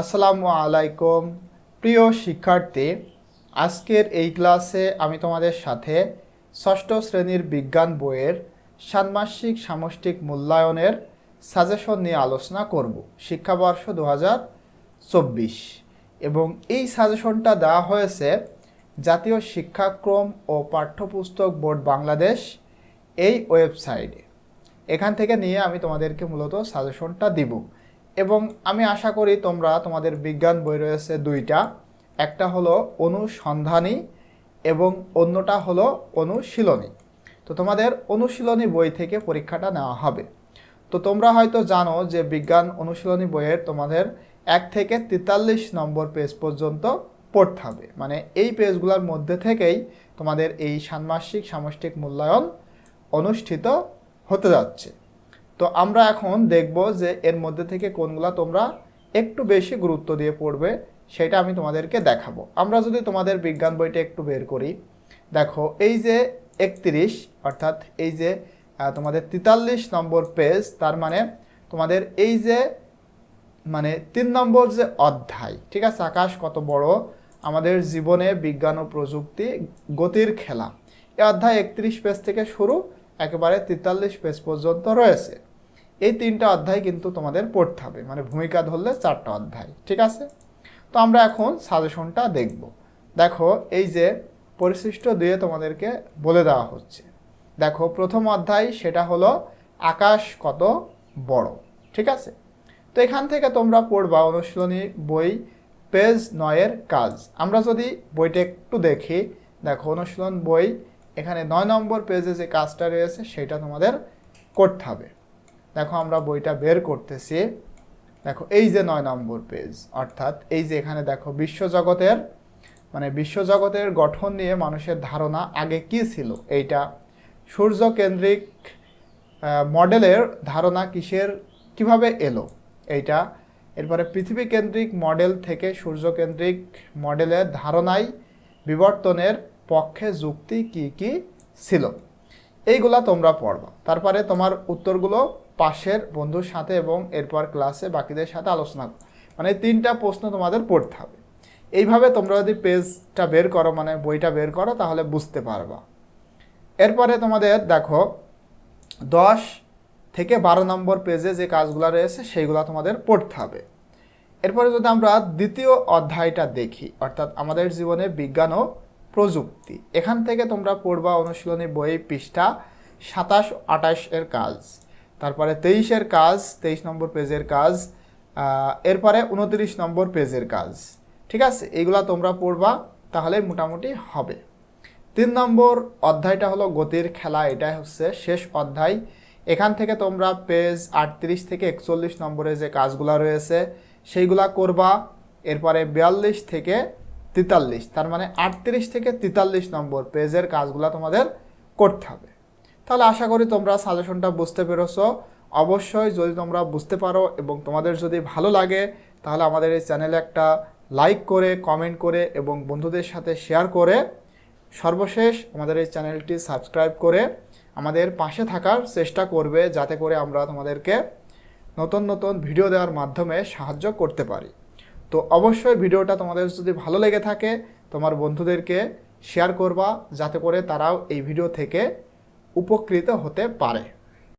আসসালামু আলাইকুম। প্রিয় শিক্ষার্থী, আজকের এই ক্লাসে আমি তোমাদের সাথে ষষ্ঠ শ্রেণির বিজ্ঞান বইয়ের ষান্মাসিক সামষ্টিক মূল্যায়নের সাজেশন নিয়ে আলোচনা করব, শিক্ষাবর্ষ দু চব্বিশ। এবং এই সাজেশনটা দেওয়া হয়েছে জাতীয় শিক্ষাক্রম ও পাঠ্যপুস্তক বোর্ড বাংলাদেশ এই ওয়েবসাইটে। এখান থেকে নিয়ে আমি তোমাদেরকে মূলত সাজেশনটা দিব। এবং আমি আশা করি তোমরা তোমাদের বিজ্ঞান বই রয়েছে দুইটা। একটা হলো অনুসন্ধানী এবং অন্যটা হলো অনুশীলনী। তো তোমাদের অনুশীলনী বই থেকে পরীক্ষাটা নেওয়া হবে। তো তোমরা হয়তো জানো যে বিজ্ঞান অনুশীলনী বইয়ের তোমাদের এক থেকে তেতাল্লিশ নম্বর পেজ পর্যন্ত পড়তে হবে। মানে এই পেজগুলোর মধ্যে থেকেই তোমাদের এই ষান্মাসিক সামষ্টিক মূল্যায়ন অনুষ্ঠিত হতে যাচ্ছে। তো আমরা এখন দেখব যে এর মধ্যে থেকে কোনগুলা তোমরা একটু বেশি গুরুত্ব দিয়ে পড়বে, সেটা আমি তোমাদেরকে দেখাবো। আমরা যদি তোমাদের বিজ্ঞান বইটা একটু বের করি, দেখো, এই যে একত্রিশ, অর্থাৎ এই যে তোমাদের তেতাল্লিশ নম্বর পেজ, তার মানে তোমাদের এই যে মানে তিন নম্বর যে অধ্যায়, ঠিক আছে, আকাশ কত বড়, আমাদের জীবনে বিজ্ঞান ও প্রযুক্তি, গতির খেলা। এই অধ্যায় একত্রিশ পেজ থেকে শুরু, একেবারে তেতাল্লিশ পেজ পর্যন্ত রয়েছে। এই তিনটা অধ্যায় কিন্তু তোমাদের পড়তে হবে। মানে ভূমিকা ধরলে চারটা অধ্যায়, ঠিক আছে? তো আমরা এখন সাজেশনটা দেখব। দেখো, এই যে পরিশিষ্ট দিয়ে তোমাদেরকে বলে দেওয়া হচ্ছে। দেখো, প্রথম অধ্যায় সেটা হলো আকাশ কত বড়, ঠিক আছে? তো এখান থেকে তোমরা পড়বা অনুশীলনী বই পেজ নয়ের কাজ। আমরা যদি বইটা একটু দেখি, দেখো, অনুশীলন বই, এখানে নয় নম্বর পেজে যে কাজটা রয়েছে, সেটা তোমাদের করতে হবে। দেখো আমরা বইটা বের করতেছি। দেখো, এই যে নয় নম্বর পেজ অর্থাৎ এই যে এখানে দেখো বিশ্বজগতের মানে বিশ্বজগতের গঠন নিয়ে মানুষের ধারণা আগে কি ছিল? এইটা সূর্যকেন্দ্রিক মডেলের ধারণা কিসের, কীভাবে এলো? এইটা এরপরে পৃথিবী কেন্দ্রিক মডেল থেকে সূর্যকেন্দ্রিক মডেলের ধারণায় বিবর্তনের পক্ষে যুক্তি কি কি ছিল? এইগুলা তোমরা পড়বা। তারপরে তোমার উত্তরগুলো পাশের বন্ধুর সাথে এবং এরপর ক্লাসে বাকিদের সাথে আলোচনা। মানে তিনটা প্রশ্ন তোমাদের পড়তে হবে। এইভাবে তোমরা যদি পেজটা বের করো মানে বইটা বের করো, তাহলে বুঝতে পারবা। এরপরে তোমাদের দেখো, দশ থেকে বারো নম্বর পেজে যে কাজগুলো রয়েছে, সেইগুলো তোমাদের পড়তে হবে। এরপরে যদি আমরা দ্বিতীয় অধ্যায়টা দেখি, অর্থাৎ আমাদের জীবনে বিজ্ঞান ও প্রযুক্তি, এখান থেকে তোমরা পড়বা অনুশীলনী বই পৃষ্ঠা সাতাশ আঠাশ এর কাজ। তারপরে তেইশের কাজ, তেইশ নম্বর পেজের কাজ এরপরে উনত্রিশ নম্বর পেজের কাজ। ঠিক আছে? এইগুলা তোমরা পড়বা, তাহলে মোটামুটি হবে। তিন নম্বর অধ্যায়টা হলো গতির খেলা, এটাই হচ্ছে শেষ অধ্যায়। এখান থেকে তোমরা পেজ আটত্রিশ থেকে একচল্লিশ নম্বরে যে কাজগুলো রয়েছে, সেইগুলা করবা। এরপরে বিয়াল্লিশ থেকে তেতাল্লিশ, তার মানে আটত্রিশ থেকে তেতাল্লিশ নম্বর পেজের কাজগুলো তোমাদের করতে হবে। তাহলে আশা করি তোমরা সাজেশনটা বুঝতে পেরেছ। অবশ্যই যদি তোমরা বুঝতে পারো এবং তোমাদের যদি ভালো লাগে, তাহলে আমাদের এই চ্যানেলে একটা লাইক করে কমেন্ট করে এবং বন্ধুদের সাথে শেয়ার করে সর্বশেষ আমাদের এই চ্যানেলটি সাবস্ক্রাইব করে আমাদের পাশে থাকার চেষ্টা করবে যাতে করে আমরা তোমাদেরকে নতুন নতুন ভিডিও দেওয়ার মাধ্যমে সাহায্য করতে পারি। তো অবশ্যই ভিডিওটা তোমাদের যদি ভালো লেগে থাকে, তোমার বন্ধুদেরকে শেয়ার করবা, যাতে করে তারাও এই ভিডিও থেকে উপকৃত হতে পারে।